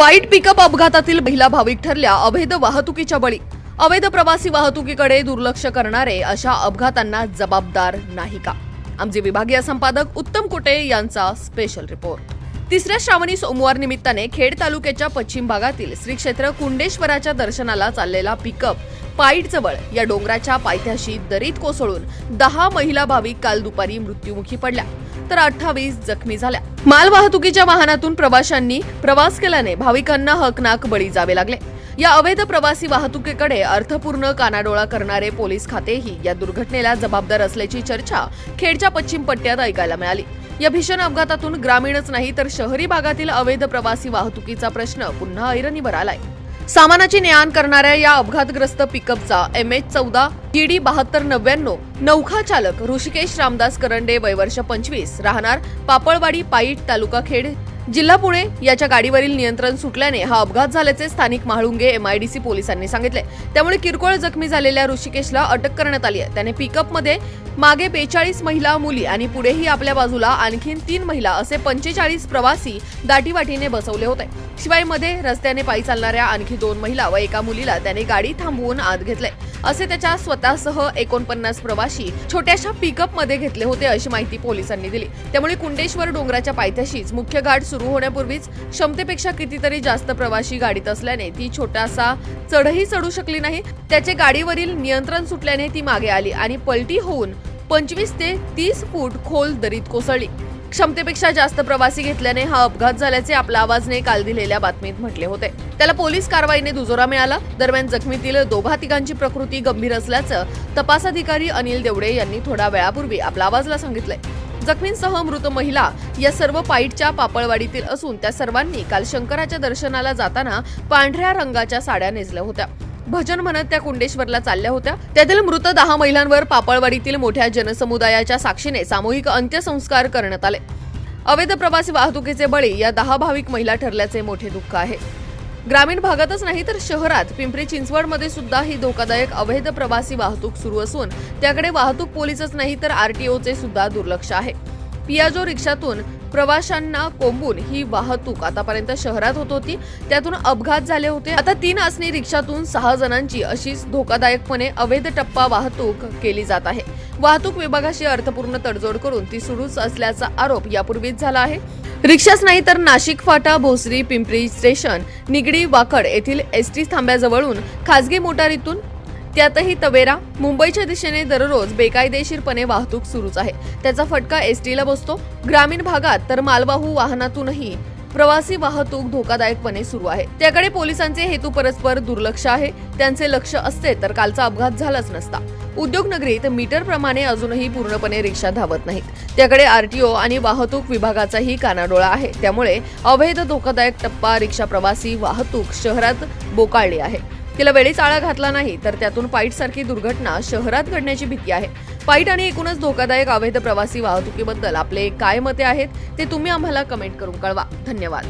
Point pickup अपघातातील महिला भाविक ठरल्या अवैध वाहतुकीच्या बळी. अवैध प्रवासी वाहतुकीकडे दुर्लक्ष करणारे अशा अपघातांना जबाबदार नाही का आमचे विभागीय संपादक उत्तम कुटे यांचा स्पेशल रिपोर्ट तिसऱ्या श्रावणी सोमवार निमित्ताने खेड तालुक्याच्या पश्चिम भागातील श्री क्षेत्र कुंडेश्वराच्या दर्शनाला चाललेला पिकअप पाईटजवळ या डोंगराच्या पायथ्याशी दरीत कोसळून दहा महिला भाविक काल दुपारी मृत्युमुखी पडल्या. तर अठ्ठावीस जखमी झाल्या. माल वाहतुकीच्या वाहनातून प्रवाशांनी प्रवास केल्याने भाविकांना हकनाक बळी जावे लागले. या अवैध प्रवासी वाहतुकीकडे अर्थपूर्ण कानाडोळा करणारे पोलीस खातेही या दुर्घटनेला जबाबदार असल्याची चर्चा खेडच्या पश्चिम पट्ट्यात ऐकायला मिळाली. या भीषण अपघातातून ग्रामीणच नाही तर शहरी भागातील अवैध प्रवासी वाहतुकीचा प्रश्न पुन्हा ऐरणीवर आलाय. सामानाची ने करणाऱ्या या अपघातग्रस्त पिकअपचा एम एच चौदा डी बहात्तर नव्याण्णव नौखा चालक ऋषिकेश रामदास करंडे वयवर्ष पंचवीस राहणार पापळवाडी पाईट तालुका खेड जिल्हा पुणे याच्या गाडीवरील नियंत्रण सुटल्याने हा अपघात झाल्याचे स्थानिक महाळुंगे एमआयडीसी पोलिसांनी सांगितले. त्यामुळे किरकोळ जखमी झालेल्या ऋषिकेशला अटक करण्यात आली आहे. त्याने पिकअपमध्ये मागे बेचाळीस महिला मुली आणि पुढेही आपल्या बाजूला आणखीन तीन महिला असे पंचेचाळीस प्रवासी दाटीवाटीने बसवले होते. शिवायमध्ये रस्त्याने पायी चालणाऱ्या आणखी दोन महिला व एका मुलीला त्याने गाडी थांबवून आत घेतले. असे त्याच्या स्वतःसह एकोणपन्नास प्रवासी छोट्याशा पिकअपमध्ये घेतले होते अशी माहिती पोलिसांनी दिली. त्यामुळे कुंडेश्वर डोंगराच्या पायथ्याशीच मुख्य घाट सुरू होण्यापूर्वीच क्षमतेपेक्षा कितीतरी जास्त प्रवासी गाडीत असल्याने ती छोटासा चढही चढू शकली नाही. त्याचे गाडीवरील नियंत्रण सुटल्याने ती मागे आली आणि पलटी होऊन पंचवीस ते तीस फूट खोल दरीत कोसळली. क्षमतेपेक्षा जास्त प्रवासी घेतल्याने हा अपघात झाल्याचे आपल्या आवाजने काल दिलेल्या बातमीत म्हटले होते. त्याला पोलीस कारवाईने दुजोरा मिळाला. दरम्यान जखमीतील दोघा तिघांची प्रकृती गंभीर असल्याचं तपास अधिकारी अनिल देवडे यांनी थोड्या वेळापूर्वी आपल्या आवाजला सांगितलंय. जखमींसह मृत महिला या सर्व पाईटच्या पापळवाडीतील असून त्या सर्वांनी काल शंकराच्या दर्शनाला जाताना पांढऱ्या रंगाच्या साड्या नेसल्या होत्या. भजन म्हणत त्या कुंडेश्वरला चालल्या होत्या. त्यातील मृत दहा महिलांवर पापळवाडीतील मोठ्या जनसमुदायाच्या साक्षीने सामूहिक अंत्यसंस्कार करण्यात आले. अवैध प्रवासी वाहतुकीचे बळी या दहा भाविक महिला ठरल्याचे मोठे दुःख आहे. ग्रामीण भागातच नाही तर शहरात पिंपरी चिंचवडमध्ये सुद्धा ही धोकादायक अवैध प्रवासी वाहतूक सुरू असून त्याकडे वाहतूक पोलीसच नाही तर आरटीओचे सुद्धा दुर्लक्ष आहे. पियाजो रिक्षातून प्रवाशांना कोंबून ही वाहतूक आतापर्यंत शहरात होत होती त्यातून अपघात झाले होते. आता तीन आसनी रिक्षातून सहा जणांची अशीच धोकादायकपणे अवैध टप्पा वाहतूक केली जात आहे. वाहतूक विभागाशी अर्थपूर्ण तडजोड करून ती सुरूच असल्याचा आरोप यापूर्वीच झाला आहे. रिक्षाच नाही तर नाशिक फाटा भोसरी पिंपरी स्टेशन निगडी वाकड येथील एस टी थांब्याजवळून खासगी मोटारीतून त्यातही तवेरा मुंबईच्या दिशेने दररोज बेकायदेशीरपणे वाहतूक सुरूच आहे. त्याचा फटका एस टीला बसतो. ग्रामीण भागात तर मालवाहू वाहनातूनही प्रवासी वाहतूक धोकादायकपणे सुरू आहे. त्याकडे पोलिसांचे हेतू परस्पर दुर्लक्ष आहे. त्यांचे लक्ष असते तर कालचा अपघात झालाच नसता. उद्योगनगरीत मीटर प्रमाणे अजूनही पूर्णपणे रिक्षा धावत नाहीत. त्याकडे आरटीओ आणि वाहतूक विभागाचाही कानाडोळा आहे. त्यामुळे अवैध धोकादायक टप्पा रिक्षा प्रवासी वाहतूक शहरात बोकाळली आहे. तिला वेळीच आळा घातला नाही तर त्यातून पाईट सारखी दुर्घटना शहरात घडण्याची भीती आहे. पाईट आणि एकूणच धोकादायक अवैध प्रवासी वाहतुकीबद्दल आपले काय मते आहेत ते तुम्ही आम्हाला कमेंट करून कळवा. धन्यवाद.